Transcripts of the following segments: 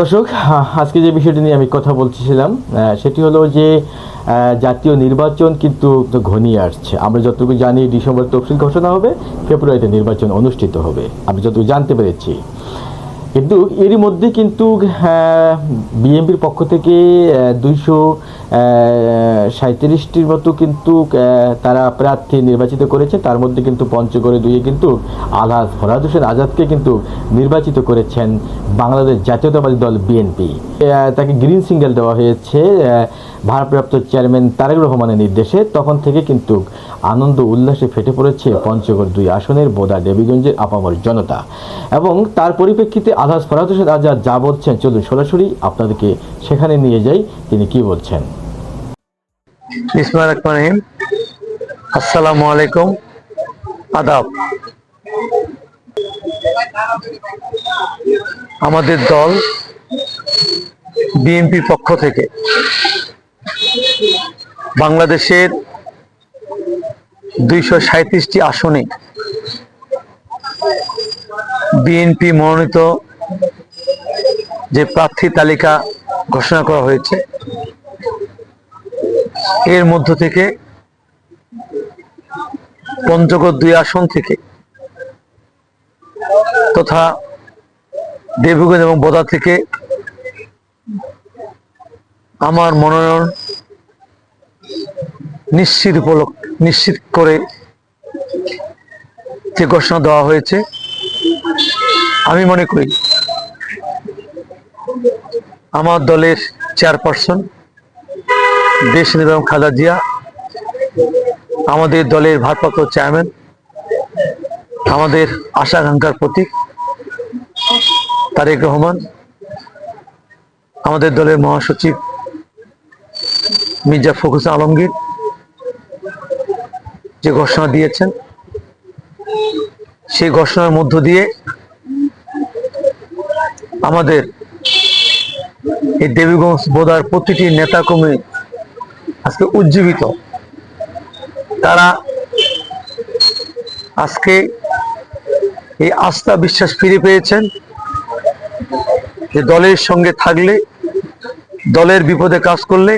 দর্শক আজকে যে বিষয়টি নিয়ে আমি কথা বলছিলাম সেটি হলো যে জাতীয় নির্বাচন কিন্তু ঘনিয়ে আসছে। আমরা যতটুকু জানি, ডিসেম্বর তফসিল ঘোষণা হবে, ফেব্রুয়ারিতে নির্বাচন অনুষ্ঠিত হবে। আমি যতটুকু জানতে পেরেছি। কিন্তু এরই মধ্যে কিন্তু বিএনপির পক্ষ থেকে দুইশো সাঁত্রিশটির মতো কিন্তু তারা প্রার্থী নির্বাচিত করেছে। তার মধ্যে কিন্তু পঞ্চগড়ে দুইয়ে কিন্তু আলহাজ ফরাদ হোসেন আজাদকে কিন্তু নির্বাচিত করেছেন বাংলাদেশ জাতীয়তাবাদী দল বিএনপি। তাকে গ্রিন সিঙ্গেল দেওয়া হয়েছে ভারপ্রাপ্ত চেয়ারম্যান তারেক রহমানের নির্দেশে। তখন থেকে কিন্তু আনন্দ উল্লাসে ফেটে পড়েছে পঞ্চগড় দুই আসনের বোদা দেবীগঞ্জের আপামর জনতা। এবং তার পরিপ্রেক্ষিতে আলহাজ ফরাদ হোসেন আজাদ যা বলছেন, চলুন সরাসরি আপনাদেরকে সেখানে নিয়ে যাই, তিনি কি বলছেন? আসসালামু আলাইকুম। আদাব। আমাদের দল বিএনপি পক্ষ থেকে বাংলাদেশের দুইশো সাঁত্রিশটি আসনে বিএনপি মনোনীত যে প্রার্থী তালিকা ঘোষণা করা হয়েছে, এর মধ্য থেকে পঞ্চগড় দুই আসন থেকে তথা দেবীগঞ্জ এবং বোদা থেকে আমার মনোনয়ন নিশ্চিত উপলক্ষ নিশ্চিত করে যে ঘোষণা দেওয়া হয়েছে, আমি মনে করি আমার দলের চেয়ারপারসন, দেশ নির্বাহী খালেদা জিয়া, আমাদের দলের ভারপ্রাপ্ত চেয়ারম্যান, আমাদের আশা আকাঙ্ক্ষার প্রতীক, তারেক রহমান, আমাদের দলের মহাসচিব মির্জা ফখরুল আলমগীর যে ঘোষণা দিয়েছেন, সেই ঘোষণার মধ্য দিয়ে আমাদের এই দেবীগঞ্জ বোদার প্রতিটি নেতাকর্মী আজকে উজ্জীবিত। তারা আজকে এই আস্থা বিশ্বাস ফিরে পেয়েছেন যে দলের সঙ্গে থাকলে, দলের বিপদে কাজ করলে,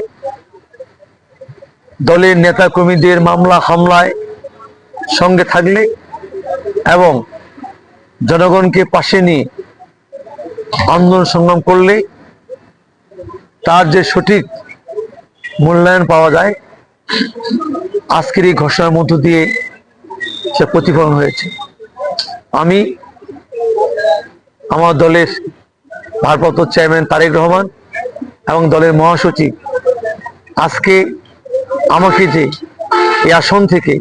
দলের নেতা কর্মীদের মামলা হামলায় সঙ্গে থাকলে এবং জনগণকে পাশে নিয়ে আন্দোলন সংগ্রাম করলে তার যে সঠিক মূল্যায়ন পাওয়া যায়, আজকের এই ঘোষণার মধ্য দিয়ে সে প্রতিফলন হয়েছে। আমি আমার দলের ভারপ্রাপ্ত চেয়ারম্যান তারেক রহমান এবং দলের মহাসচিব আজকে আমাকে যে এই আসন থেকে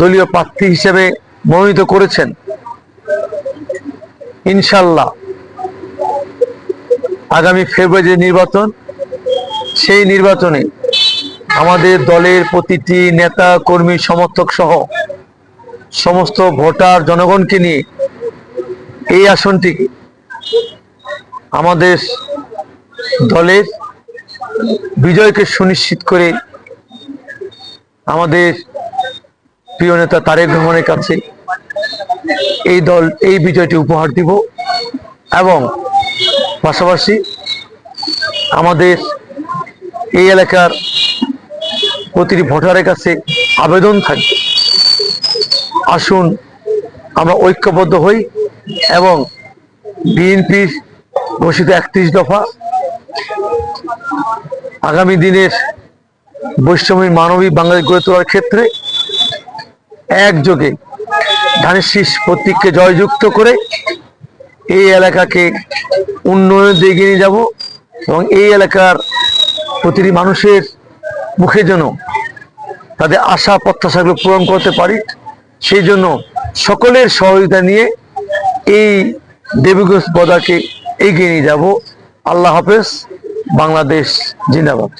দলীয় প্রার্থী হিসেবে মনোনীত করেছেন, ইনশাল্লাহ আগামী ফেব্রুয়ারি নির্বাচন, সেই নির্বাচনে আমাদের দলের প্রতিটি নেতা, কর্মী, সমর্থক সহ সমস্ত ভোটার জনগণকে নিয়ে এই আসনটিকে আমাদের দলের বিজয়কে সুনিশ্চিত করে আমাদের প্রিয় নেতা তারেক রহমানের কাছে এই দল, এই বিজয়টি উপহার দিব এবং পাশাপাশি আমাদের এই এলাকার প্রতিটি ভোটারের কাছে আবেদন থাকবে। আসুন আমরা ঐক্যবদ্ধ হই এবং বিএনপির ঘোষিত একত্রিশ দফা আগামী দিনের বৈষম্যী মানবিক বাংলাদেশ গড়ে তোলার ক্ষেত্রে একযোগে ধানের শীষ প্রতীককে জয়যুক্ত করে এই এলাকাকে উন্নয়নের দিকে নিয়ে যাব এবং এই এলাকার প্রতিটি মানুষের মুখে যেন তাদের আশা, প্রত্যাশাগুলো পূরণ করতে পারি, সেই জন্য সকলের সহযোগিতা নিয়ে এই দেবীগঞ্জ বদাকে এগিয়ে নিয়ে যাব। আল্লাহ হাফেজ, বাংলাদেশ জিন্দাবাদ।